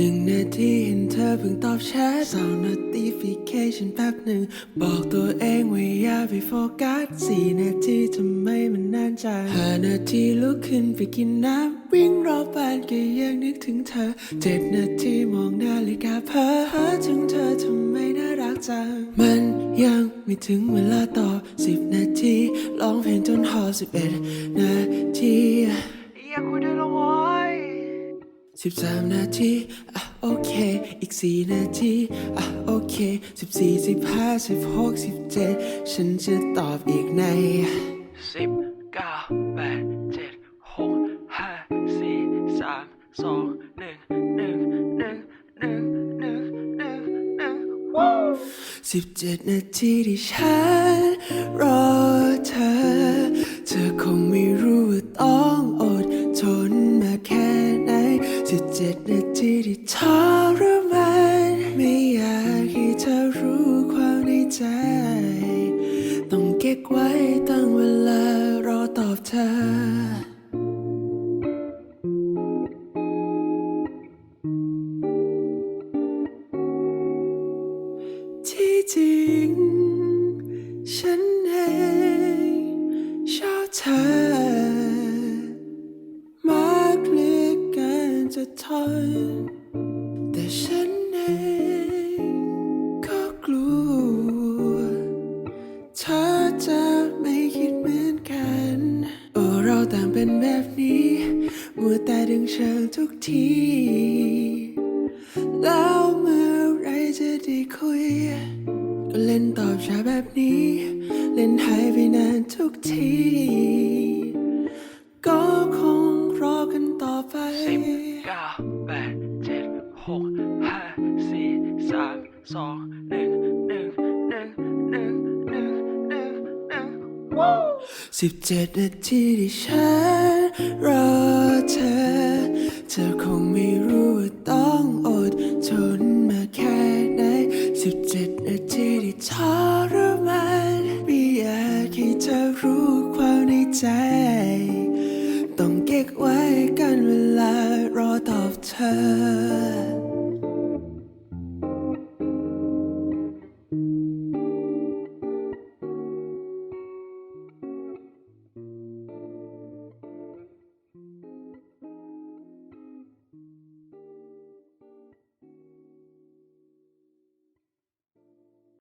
หนึ่งนาทีเห็นเธอเพิ่งตอบแชทสอง notification แป๊บหนึ่ง บอกตัวเองว่าอย่าไปโฟกัสสี่นาทีทำไมมันนานจังห้านาทีลุกขึ้นไปกินน้ำวิ่งรอบบ้านก็ยังนึกถึงเธอเจ็ดนาทีมองนาฬิกาเพ้อหาถึงเธอทำไมน่ารักจัง มันยังไม่ถึงเวลาต่อสิบนาทีร้องเพลงจนหอสิบเอ็ดนาทีอยากคุยด้วยละวอ สิบสามนาที อะโอเค อีกสี่นาที อะโอเคสิบสี่สิบห้าสิบหกสิบเจ็ดฉันจะตอบอีกในสิบเก้าแปดเจ็ดหกห้าสี่สามสองหนึ่งหนึ่งหนึ่งหนึ่งหนึ่งหนึ่งหนึ่งสิบเจ็ดนาทีที่ฉัน จะเจ็ดนาทีที่ทรมานไม่อยากให้เธอรู้ความในใจ ต้องเก็บไว้ตั้งเวลารอตอบเธอ จะไม่คิดเหมือนกัน โอ้เราต่างเป็นแบบนี้ มัวแต่ดึงเชิงทุกที แล้วเมื่อไรจะได้คุย ก็เล่นตอบช้าแบบนี้ เล่นหายไปนานทุกที ก็คงรอกันต่อไปสิบเก้าแปดเจ็ดหกห้าสี่สามสองหนึ่งหนึ่ง สิบเจ็ดนาทีที่ฉันรอเธอ เธอคงไม่รู้ว่าต้องอดทนมาแค่ไหนสิบเจ็ดนาทีที่ทรมานไม่อยากให้เธอรู้ความในใจ ต้องเก็บไว้กันเวลารอตอบเธอ